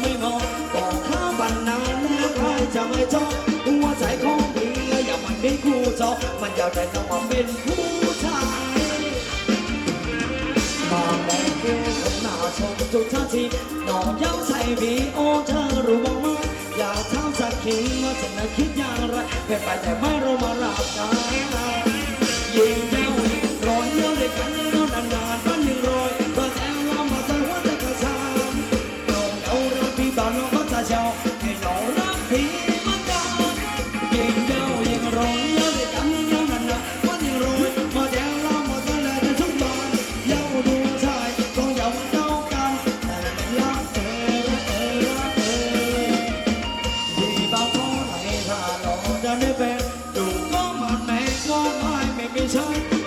ไม่งอบอกข้าบันนานแล้วใครจะไม่ชอบหัวใจของพี่อย่ามันเป็นคู่จอมันอยากได้น้องมาเป็นผู้ชายมาแบ่งเกี่ยวกับหน้าชมทุกท่าทีน้องย้ำใส่บีโอเธอรู้บ้างไหมอยากถามสักทีว่าจะนึกคิดอย่างไรเป็นไปแต่ไม่รู้มารับกัน จ้าให้น้รักพี่มันดาเก่งเจ้ายังร้องแล้ตั้งเงินนั้นนะวันยังรวยมาแจ้วาดตั้งแต่ทุกตอนเยาดูชายต้องเยาวเจ้ากันรักเธอรักเธอรักเธอที่บางคนให้ถ้านองจะไเป็นดูก็มัแม่ก็ไม่ไม่ใช่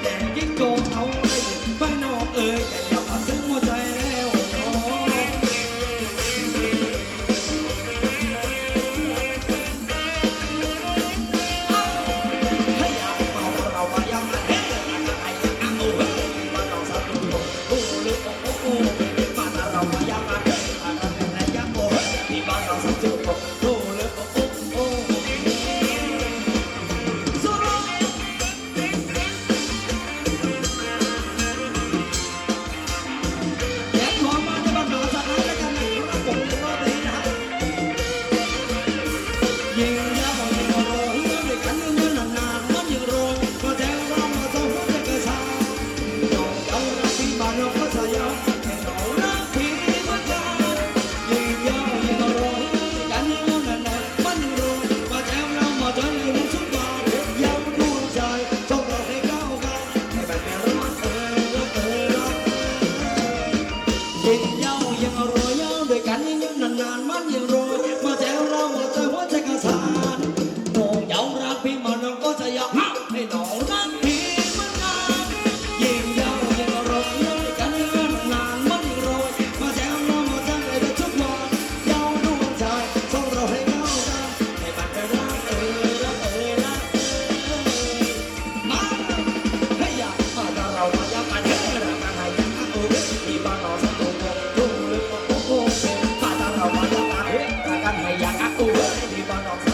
It Thank you.